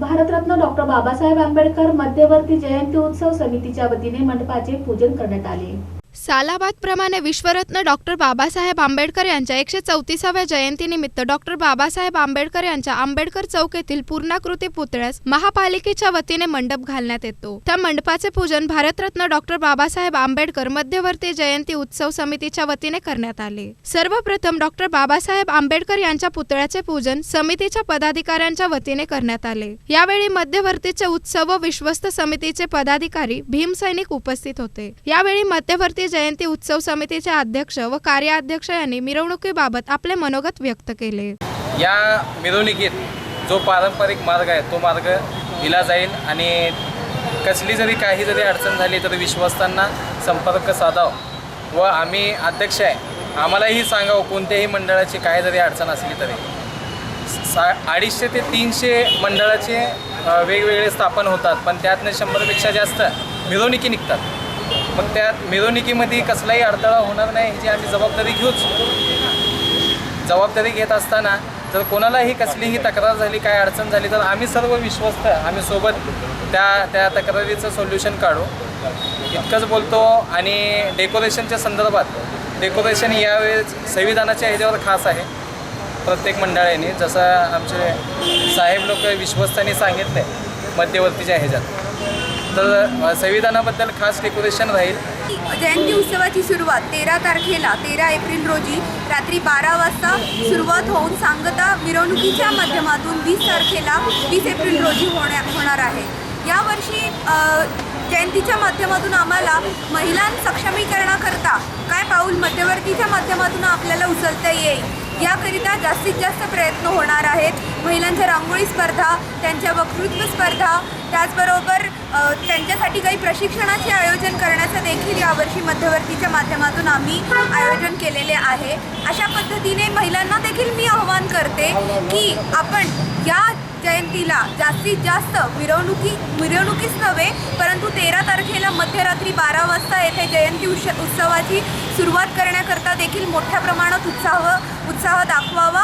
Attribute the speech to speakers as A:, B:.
A: Bharat Ratna doctor Babasaheb Ambedkar मध्यवर्ती जयंती उत्सव समितीच्या वतीने मंडपाचे पूजन करण्यात आले.
B: सालाबाद प्रमाणे विश्वरत्न डॉक्टर बाबासाहेब आंबेडकर यांच्या एकशे चौतीसाव्या जयंतीनिमित्त डॉक्टर बाबासाहेब आंबेडकर यांच्या आंबेडकर चौक येथील पूर्णाकृती पुतळ्यास महापालिकेच्या वतीने मंडप घालण्यात येतो. त्या मंडपाचे पूजन भारतरत्न डॉक्टर बाबासाहेब आंबेडकर मध्यवर्ती जयंती उत्सव समितीच्या वतीने करण्यात आले. सर्वप्रथम डॉक्टर बाबासाहेब आंबेडकर यांच्या पुतळ्याचे पूजन समितीच्या पदाधिकाऱ्यांच्या वतीने करण्यात आले. यावेळी मध्यवर्तीचे उत्सव व विश्वस्त समितीचे पदाधिकारी भीमसैनिक उपस्थित होते. यावेळी मध्यवर्ती जयंती उत्सव समितीचे अध्यक्ष व कार्याध्यक्ष यांनी मिरवणुकीबाबत आपले मनोगत व्यक्त केले.
C: या मिरवणुकीत जो पारंपरिक मार्ग आहे तो मार्ग दिला जाईल आणि कसली जरी काही जरी अडचण झाली तरी विश्वस्तांना संपर्क साधावं. व आम्ही अध्यक्ष आहे आम्हालाही सांगावं कोणत्याही मंडळाची काय जरी अडचण असली तरी. सा अडीचशे ते तीनशे मंडळाचे वेगवेगळे स्थापन होतात पण त्यातनं शंभरपेक्षा जास्त मिरवणुकी निघतात. मग त्या मिरवणुकीमध्ये कसलाही अडथळा होणार नाही ह्याची आम्ही जबाबदारी घेऊच. जबाबदारी घेत असताना जर कोणालाही कसलीही तक्रार झाली काय अडचण झाली तर आम्ही सर्व विश्वस्त आम्ही सोबत त्या त्या तक्रारीचं सोल्युशन काढू. इतकंच बोलतो आणि डेकोरेशनच्या संदर्भात डेकोरेशन यावेळेस संविधानाच्या ह्याच्यावर खास आहे. प्रत्येक मंडळाने जसं आमचे साहेब लोक विश्वस्ताने सांगितले मध्यवर्तीच्या ह्याच्यात. तर संविधानाबद्दल खास डेकोरेशन राहील.
D: जयंती उत्सवाची सुरुवात तेरा तारखेला तेरा एप्रिल रोजी रात्री बारा वाजता सुरुवात होऊन सांगता मिरवणुकीच्या माध्यमातून वीस तारखेला वीस एप्रिल रोजी होण्या होणार आहे. यावर्षी जयंतीच्या माध्यमातून आम्हाला महिलां सक्षमीकरणाकरता काय पाऊल मध्यवर्तीच्या माध्यमातून आपल्याला उचलता येईल? याकरिता जास्तीत जास्त प्रयत्न होणार आहेत. महिलांच्या रांगोळी स्पर्धा त्यांच्या वक्तृत्व स्पर्धा त्याचबरोबर त्यांच्यासाठी काही प्रशिक्षणाचे आयोजन करण्याचं देखील यावर्षी मध्यवर्तीच्या माध्यमातून आम्ही आयोजन केलेले आहे. अशा पद्धतीने महिलांना देखील मी आव्हान करते की आपण या जयंतीला जास्तीत जास्त मिरवणुकी मिरवणुकीच नव्हे परंतु तेरा तारखेला मध्यरात्री बारा वाजता येथे जयंती उश उत्सवाची सुरुवात करण्याकरता देखील मोठ्या प्रमाणात उत्साह उत्साह दाखवावा.